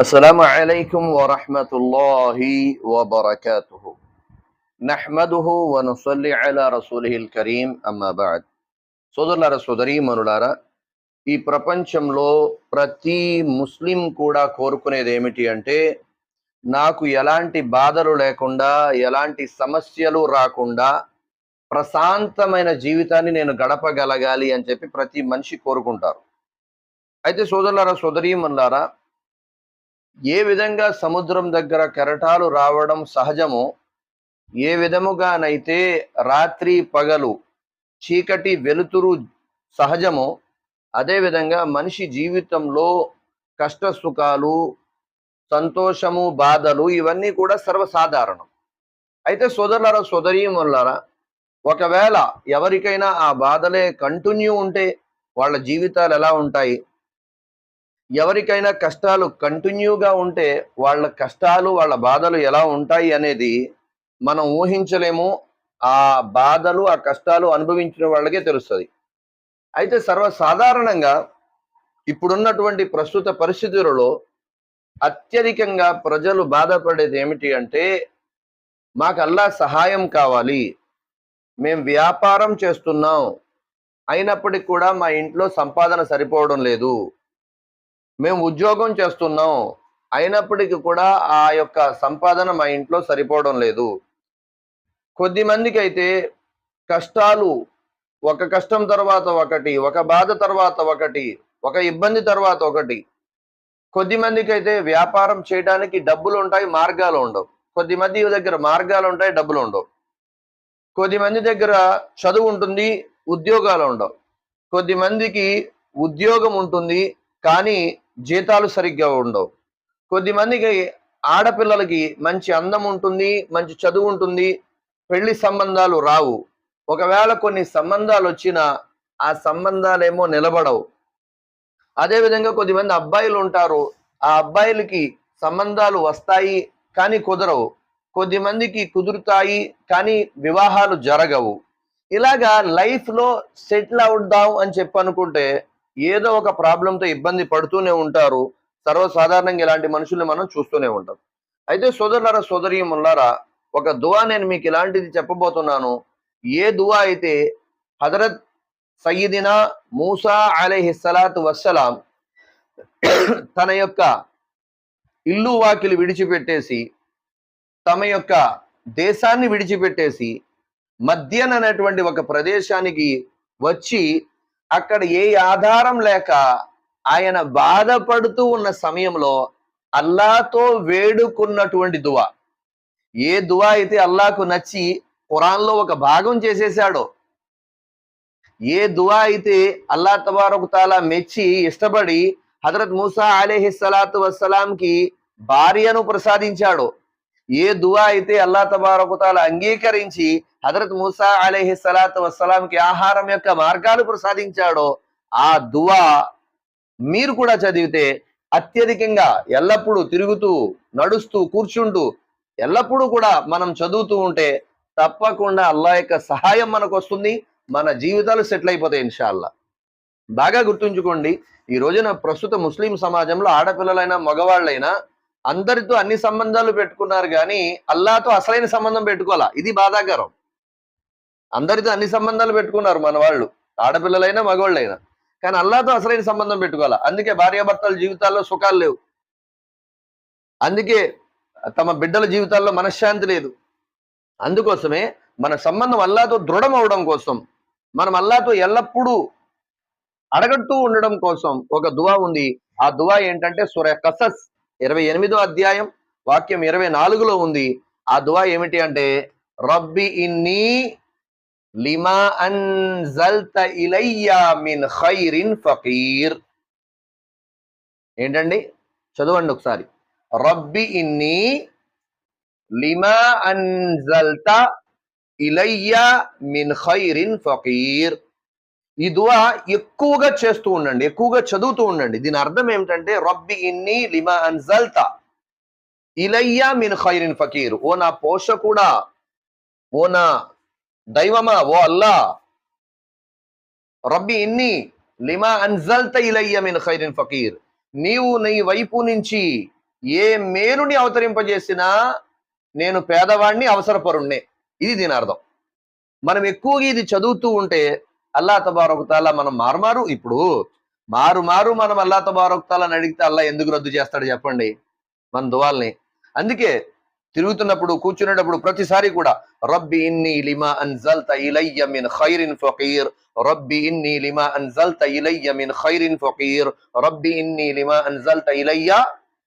السلام عليكم ورحمة الله وبركاته نحمده ونصلي على رسوله الكريم أما بعد సోదరులారా సోదరి మనులారా ఈ ప్రపంచంలో ప్రతి ముస్లిం కూడా కోరుకునేది ఏమిటి అంటే నాకు ఎలాంటి బాధలు లేకుండా ఎలాంటి సమస్యలు రాకుండా ప్రశాంతమైన జీవితాన్ని నేను గడపగలగాలి అని చెప్పి ప్రతి మనిషి కోరుకుంటారు అయితే సోదరులారా సోదరీమన్లారా ఏ విధంగా సముద్రం దగ్గర కెరటాలు రావడం సహజమో ఏ విధముగానైతే రాత్రి పగలు చీకటి వెలుతురు సహజమో అదేవిధంగా మనిషి జీవితంలో కష్ట సుఖాలు సంతోషము బాధలు ఇవన్నీ కూడా సర్వసాధారణం. అయితే సోదరులారా సోదరీమల్లారా ఒకవేళ ఎవరికైనా ఆ బాధలే కంటిన్యూ ఉంటే వాళ్ళ జీవితాలు ఎలా ఉంటాయి? ఎవరికైనా కష్టాలు కంటిన్యూగా ఉంటే వాళ్ళ కష్టాలు వాళ్ళ బాధలు ఎలా ఉంటాయి అనేది మనం ఊహించలేము. ఆ బాధలు ఆ కష్టాలు అనుభవించిన వాళ్ళకే తెలుస్తుంది. అయితే సర్వసాధారణంగా ఇప్పుడున్నటువంటి ప్రస్తుత పరిస్థితులలో అత్యధికంగా ప్రజలు బాధపడేది ఏమిటి అంటే మాకల్లా సహాయం కావాలి. మేము వ్యాపారం చేస్తున్నాం. అయినప్పటికీ కూడా మా ఇంట్లో సంపాదన సరిపోవడం లేదు. మేము ఉద్యోగం చేస్తున్నాం. అయినప్పటికీ కూడా ఆ యొక్క సంపాదన మా ఇంట్లో సరిపోవడం లేదు. కొద్ది మందికి అయితే కష్టాలు ఒక కష్టం తర్వాత ఒకటి ఒక బాధ తర్వాత ఒకటి ఒక ఇబ్బంది తర్వాత ఒకటి. కొద్ది మందికి అయితే వ్యాపారం చేయడానికి డబ్బులు ఉంటాయి మార్గాలు ఉండవు. కొద్ది మంది దగ్గర మార్గాలు ఉంటాయి డబ్బులు ఉండవు. కొద్ది మంది దగ్గర చదువు ఉంటుంది ఉద్యోగాలు ఉండవు. కొద్ది మందికి ఉద్యోగం ఉంటుంది కానీ జీతాలు సరిగ్గా ఉండవు. కొద్దిమందికి ఆడపిల్లలకి మంచి అందం ఉంటుంది మంచి చదువు ఉంటుంది పెళ్ళి సంబంధాలు రావు. ఒకవేళ కొన్ని సంబంధాలు వచ్చినా ఆ సంబంధాలేమో నిలబడవు. అదేవిధంగా కొద్దిమంది అబ్బాయిలు ఉంటారు. ఆ అబ్బాయిలకి సంబంధాలు వస్తాయి కానీ కుదరవు. కొద్దిమందికి కుదురుతాయి కానీ వివాహాలు జరగవు. ఇలాగా లైఫ్లో సెటిల్ అవుద్దాం అని చెప్పి అనుకుంటే ఏదో ఒక ప్రాబ్లంతో ఇబ్బంది పడుతూనే ఉంటారు. సర్వసాధారణంగా ఇలాంటి మనుషుల్ని మనం చూస్తూనే ఉంటాం. అయితే సోదరులారా సోదరీములారా ఒక దువా నేను మీకు ఇలాంటిది చెప్పబోతున్నాను. ఏ దువా అయితే హజరత్ సయ్యదినా మూసా అలైహిస్సలాతు వస్సలాం తన యొక్క ఇల్లు వాకిలు విడిచిపెట్టేసి తమ యొక్క దేశాన్ని విడిచిపెట్టేసి మద్యన్ అనేటువంటి ఒక ప్రదేశానికి వచ్చి అక్కడ ఏ ఆధారం లేక ఆయన బాధపడుతూ ఉన్న సమయంలో అల్లాతో వేడుకున్నటువంటి దువా. ఏ దువా అయితే అల్లాకు నచ్చి ఖురాన్లో ఒక భాగం చేసేసాడో ఏ దువా అయితే అల్లా తబారకు తాలా మెచ్చి ఇష్టపడి హజరత్ మూసా అలీహి సలాతు వస్సలాంకి భార్యను ప్రసాదించాడో ఏ దువా అయితే అల్లా తబారకుతాల అంగీకరించి హజరత్ మూసా అలీహి సలాత్ వస్సలాంకి ఆహారం యొక్క మార్గాలు ప్రసాదించాడో ఆ దువా మీరు కూడా చదివితే అత్యధికంగా ఎల్లప్పుడూ తిరుగుతూ నడుస్తూ కూర్చుంటూ ఎల్లప్పుడూ కూడా మనం చదువుతూ ఉంటే తప్పకుండా అల్లా యొక్క సహాయం మనకు వస్తుంది మన జీవితాలు సెటిల్ అయిపోతాయి ఇన్షాల్లా బాగా గుర్తుంచుకోండి ఈ రోజున ప్రస్తుత ముస్లిం సమాజంలో ఆడపిల్లలైనా మగవాళ్ళైనా అందరితో అన్ని సంబంధాలు పెట్టుకున్నారు కానీ అల్లాతో అసలైన సంబంధం పెట్టుకోవాలా? ఇది బాధాకరం. అందరితో అన్ని సంబంధాలు పెట్టుకున్నారు మన వాళ్ళు ఆడపిల్లలైనా మగవాళ్ళైనా. కానీ అల్లాతో అసలైన సంబంధం పెట్టుకోవాలా? అందుకే భార్యాభర్తల జీవితాల్లో సుఖాలు లేవు. అందుకే తమ బిడ్డల జీవితాల్లో మనశ్శాంతి లేదు. అందుకోసమే మన సంబంధం అల్లాతో దృఢం అవడం కోసం మనం అల్లాతో ఎల్లప్పుడూ అడగట్టు ఉండడం కోసం ఒక దువా ఉంది. ఆ దువా ఏంటంటే సుర కసస్ ఇరవై ఎనిమిదో అధ్యాయం వాక్యం ఇరవై నాలుగులో ఉంది. ఆ దువా ఏమిటి అంటే రబ్బి ఇన్ని లిమా అన్జల్త ఇలయ్యా మిన్ ఖైరిన్ ఫకీర్. ఏంటండి? చదవండి ఒకసారి. రబ్బి ఇన్ని లిమా అన్జల్త ఇలయ్యా మిన్ ఖైరిన్ ఫకీర్. ఈ దువా ఎక్కువగా చేస్తూ ఉండండి ఎక్కువగా చదువుతూ ఉండండి. దీని అర్థం ఏమిటంటే రబ్బి ఇన్ని లిమా అన్జల్తా ఇలయ్యా మిన్ ఖైరిన్ ఫకీర్. ఓ నా పోషకుడా ఓ నా దైవమా ఓ అల్లా రబ్బి ఇన్ని లిమా అన్జల్త ఇలయ్య మిన్ ఖైరిన్ ఫకీర్. నీవు నీ వైపు నుంచి ఏ మేలుని అవతరింపజేసినా నేను పేదవాడిని అవసరపరుణ్ణే. ఇది దీని అర్థం. మనం ఎక్కువగా ఇది చదువుతూ ఉంటే అల్లా తబారకుతాలా మనం మారుమారు ఇప్పుడు మారు మారు మనం అల్లా తబారకుతాలని అడిగితే అల్లా ఎందుకు రద్దు చేస్తాడు చెప్పండి మన దువాల్ని. అందుకే తిరుగుతున్నప్పుడు కూర్చునేటప్పుడు ప్రతిసారి కూడా రబ్బి ఇన్ని లిమా అన్జల్త ఇలయ్య మిన్ ఖైరిన్ ఫకీర్. రబ్బి ఇన్ని లిమా అన్జల్త ఇలయ్య మిన్ ఖైరిన్ ఫకీర్. రబ్బి ఇన్ని లిమా అన్జల్త ఇలయ్య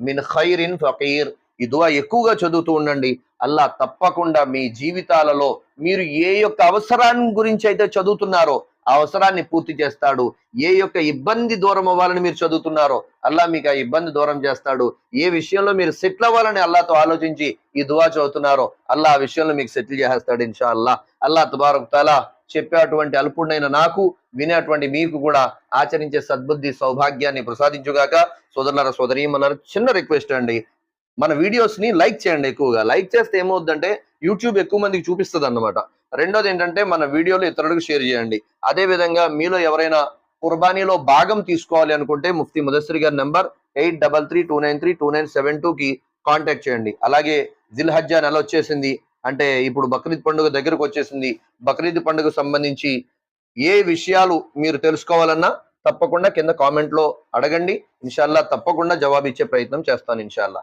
మిన్ ఖైరిన్ ఫకీర్. ఈ దువా ఎక్కువగా చదువుతూ ఉండండి. అల్లా తప్పకుండా మీ జీవితాలలో మీరు ఏ యొక్క అవసరాన్ని గురించి అయితే చదువుతున్నారో ఆ అవసరాన్ని పూర్తి చేస్తాడు. ఏ యొక్క ఇబ్బంది దూరం అవ్వాలని మీరు చదువుతున్నారో అల్లా మీకు ఆ ఇబ్బంది దూరం చేస్తాడు. ఏ విషయంలో మీరు సెటిల్ అవ్వాలని అల్లాతో ఆలోచించి ఈ దువా చదువుతున్నారో అల్లా ఆ విషయంలో మీకు సెటిల్ చేస్తాడు ఇన్షా అల్లా అల్లా తుబారక్ తాలా చెప్పేటువంటి అల్పుడైన నాకు వినేటువంటి మీకు కూడా ఆచరించే సద్బుద్ధి సౌభాగ్యాన్ని ప్రసాదించుగాక. సోదరులారా సోదరీమన్నారు చిన్న రిక్వెస్ట్ అండి. మన వీడియోస్ని లైక్ చేయండి ఎక్కువగా. లైక్ చేస్తే ఏమవుద్దంటే యూట్యూబ్ ఎక్కువ మందికి చూపిస్తుంది అన్నమాట రెండోది ఏంటంటే మన వీడియోలు ఇతరులకు షేర్ చేయండి. అదే విధంగా మీలో ఎవరైనా కుర్బానీలో భాగం తీసుకోవాలి అనుకుంటే ముఫ్తీ ముదస్సరి గారి number eight double three two nine three two nine seven టూకి కాంటాక్ట్ చేయండి. అలాగే జిల్ హజ్జా నెల వచ్చేసింది. అంటే ఇప్పుడు బక్రీద్ పండుగ దగ్గరకు వచ్చేసింది. బక్రీద్ పండుగ సంబంధించి ఏ విషయాలు మీరు తెలుసుకోవాలన్నా తప్పకుండా కింద కామెంట్లో అడగండి. ఇన్షాల్లా తప్పకుండా జవాబు ఇచ్చే ప్రయత్నం చేస్తాను ఇన్షాల్లా.